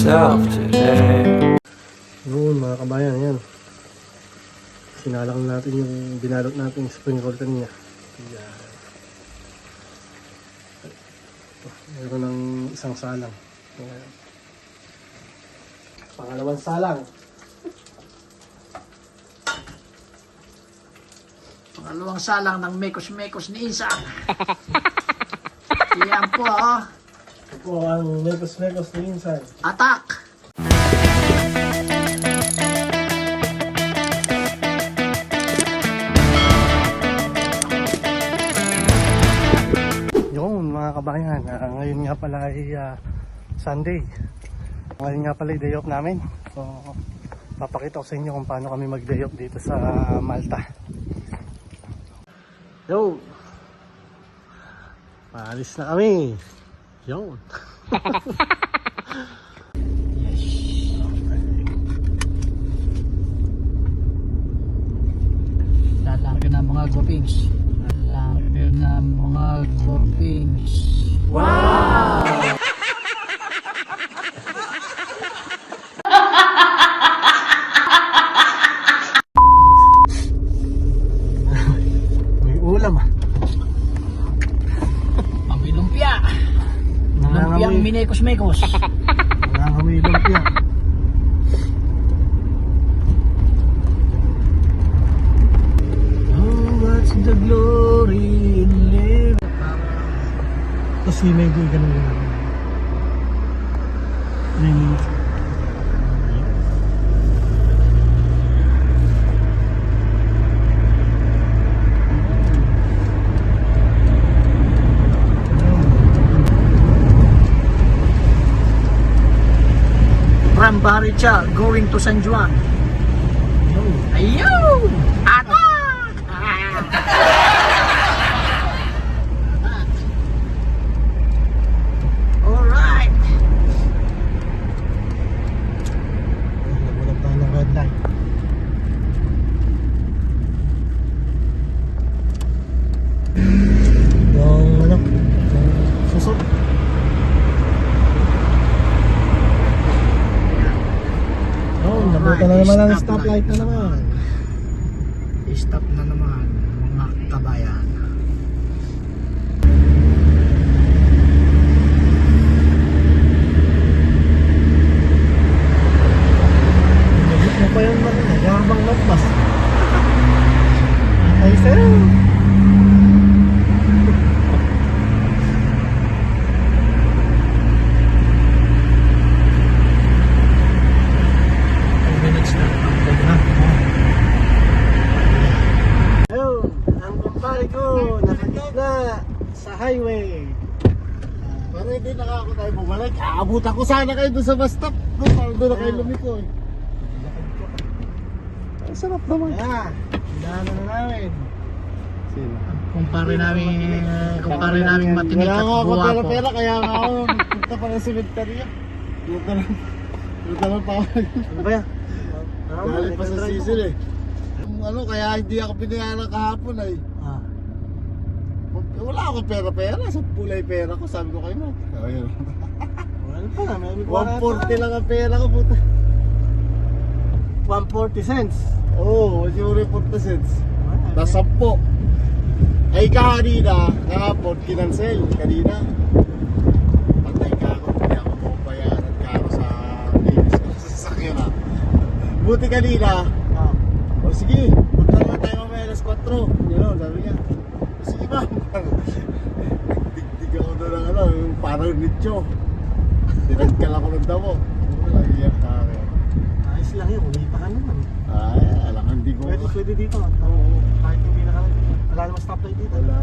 myself today. Noon mga kabayan, yan. Sinalang natin yung binalot natin yung spring roll kanina. Yan. Meron ng isang salang. Yan. Pangalawang salang. Pangalawang salang ng mekos-mekos ni Isa. Yan po, oh. Po ang mekos-mekos ni Insan. Attack! Yun mga kabayan, ah, ngayon nga pala ay ah, Sunday. Ngayon nga pala ay day off namin. So, papakita ko sa inyo kung paano kami mag-day off dito sa Malta. Yo! Paalis na kami! Yun! Lalaki na mga groupings. Lalaki na mga groupings. May minekos-mekos. nangangamoy lumpia. Oh, what's the glory in living? Kasi medyo ganun yun. From Baricha going to San Juan. Ayun! Attack! Alright! Nagulat tayo ng red light. Yung ano, yung susok. Nabuta na naman ang stop stoplight na naman. Stop na naman mga kabayan. Nagit mo pa yung ano, yabang lampas. Ay, sir. minutes na. Ayun, ang kumpare ko, nakagitna sa highway. Pero hindi na ako tayo bumalik. Aabutan ko sana kayo doon sa bus stop. No, para doon na kayo lumiko eh. Ang sarap naman. Kaya, daanan na namin. Sino? Kumpare namin, kumpare namin matinik Wala at nga ako buwapo. pera-pera kaya nga ako punta pa ng sementeryo. Punta lang. Punta lang pa ako. Ano ba yan? Galing pa sa sisil eh. Ano, kaya hindi ako binayaran kahapon ay. Ah, Wala akong pera-pera. Sa pulay pera ko. Sabi ko kayo mo. Ayun. wala pa na. May 140 lang ang pera ko puta. 140 cents. Oo, oh, siguro yung 40 cents. Ah, Tapos 10. Ay kanina, kahapon, kinansel. Kanina. Patay ka ako, hindi ako mabayaran ka ako sa ko sa sasakyan ha. Buti kanina, Ah, o sige, punta naman tayo mamaya alas 4. Yun, sabi niya. O sige ba? Digdig ako doon ng ano, yung parang nicho. Tinagkal ako ng damo. Lagi yan kare. ayos lang yun. Kumita ka naman. Ay, alam ka, hindi ko. Pwede, pwede dito. Oo, kahit hindi na wala namang stoplight dito. Wala.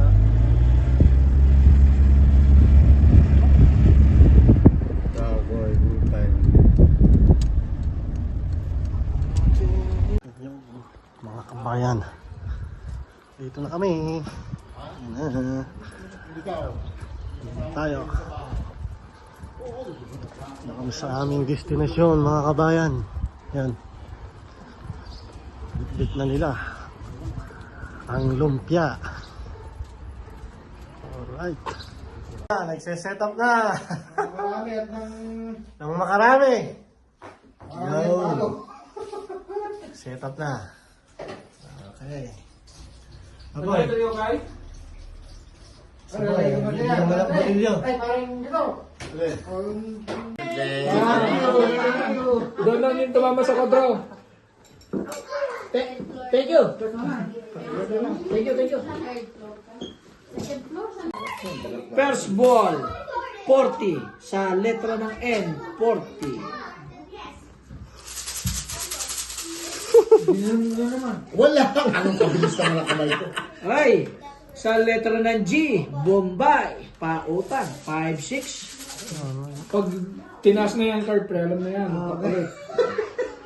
Cowboy, good time. Mga kabayan. Dito na kami. Ikaw. Tayo. Na kami sa aming destinasyon mga kabayan. Yan. Bitbit na nila. Ang lumpia. Alright. Ah, nagse-set up na. marami at ng... Nang makarami. Yo. Set up na. Okay. Hindi na malak balilyo. Doon lang yung tumama sa kodro. Thank you. Thank you, thank you. First ball, 40. Sa letra ng N, 40. Wala! Anong kabilis naman ang kamay ko? Ay, sa letra ng G, Bombay. Pautang, 5-6. Pag tinaas na yan, card pre, alam na yan. Papalit.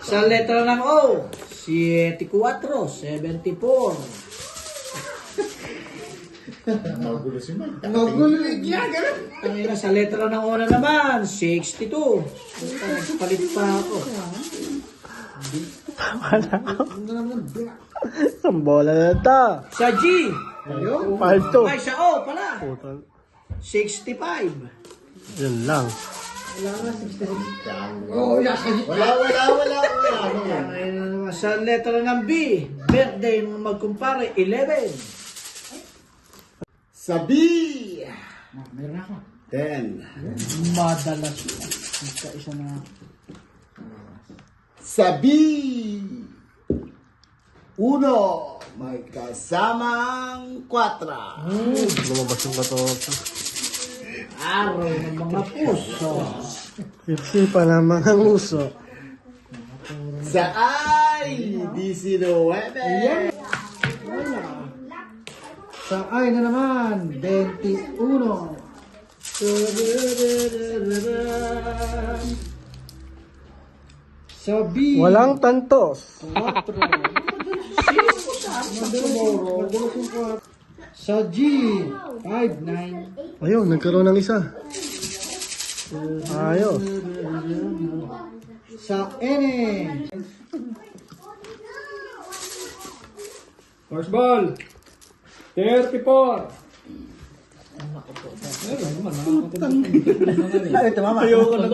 Sa letra ng O, 74, 74. Magulo si Mike. Magulo niya, ganun. Ang sa letra ng O na naman, 62. Puta, Nagpalit pa ako. Ang bola na ito. Sa G, 5-2. ay sa O pala, Putol. 65. Yun lang. Wala, wala, wala, wala. Ano yan? Ay, na naman. Sa letra ng B, birthday mo magkumpare, 11. Sa B! Meron ako. Ten. Madalas. Isa isa na. Sa B! Uno! May kasamang kwatra. Lumabas yung katoto. Araw ng mga puso. Isipan naman ang uso. Sa I! 19. Sa I na naman, 21. Sa B, Walang tantos. Sa G, 5-9. Ayun, nagkaroon ng isa. Ayos. Sa N, First ball. 34. Ayoko na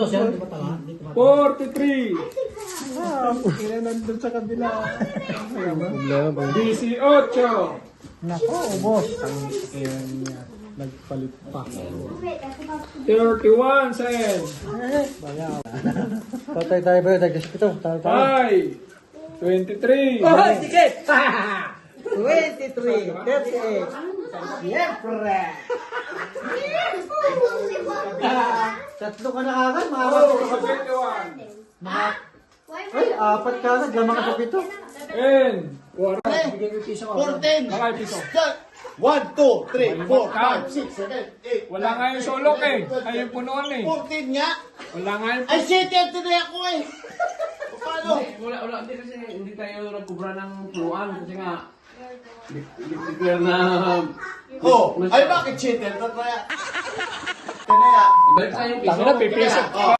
43. Problema ba? 18. Nako, ubos. Ang niya. Nagpalit pa. 31 sa N. Tatay tayo ba? Ito. Tayo tayo. 5. 23. Oh, ticket! 23, 38. Siyempre! Tatlo ka na agad, mga Oh, 21. Ay, apat ka na. Diyan mga kapito. And, 40. Bigyan ko ka. 14. Mga piso. 1, 2, 3, 4, 5, 6, 7, 8. Wala nga yung solok eh. Kayo yung punuan eh. 14 nga. Wala nga yung... Ay, shit! Yan tuloy ako eh. Paano? Wala, wala. Hindi kasi hindi tayo nagkubra ng punuan. Kasi nga, declare na... Oh, ay bakit shit? Yan tuloy ako. Tanaya. Ibalik tayo yung piso. Tanaya, pipisa. Oh.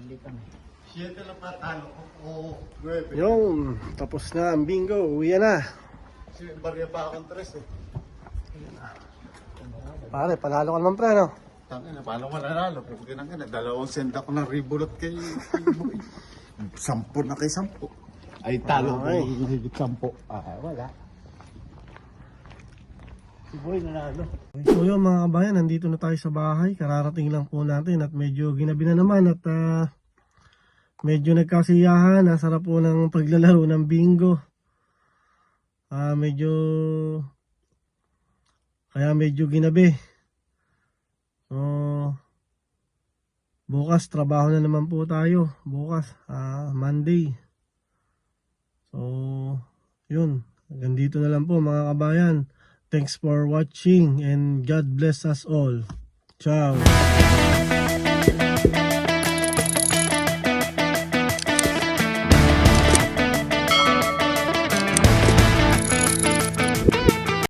Hindi kami. 7 na patalo o 9. Yung, tapos na ang bingo. Uwi na. Kasi barya pa akong 3 eh. Pare, panalo ka naman pre, no? Tangin na, paano mananalo? Pero kinang ka na, dalawang send ako ng ribulot kay kay Boy. Sampo na kay sampo. Ay, talo ko. Ay, sampo. Ah, wala. Si Boy nanalo. So yun mga kabayan, nandito na tayo sa bahay. Kararating lang po natin at medyo ginabi na naman at ah, medyo nagkasiyahan. Nasarap po ng paglalaro ng bingo. Ah, medyo kaya medyo ginabi. So bukas trabaho na naman po tayo. Bukas ah, Monday. So yun, hanggang dito na lang po mga kabayan. Thanks for watching and God bless us all. Ciao.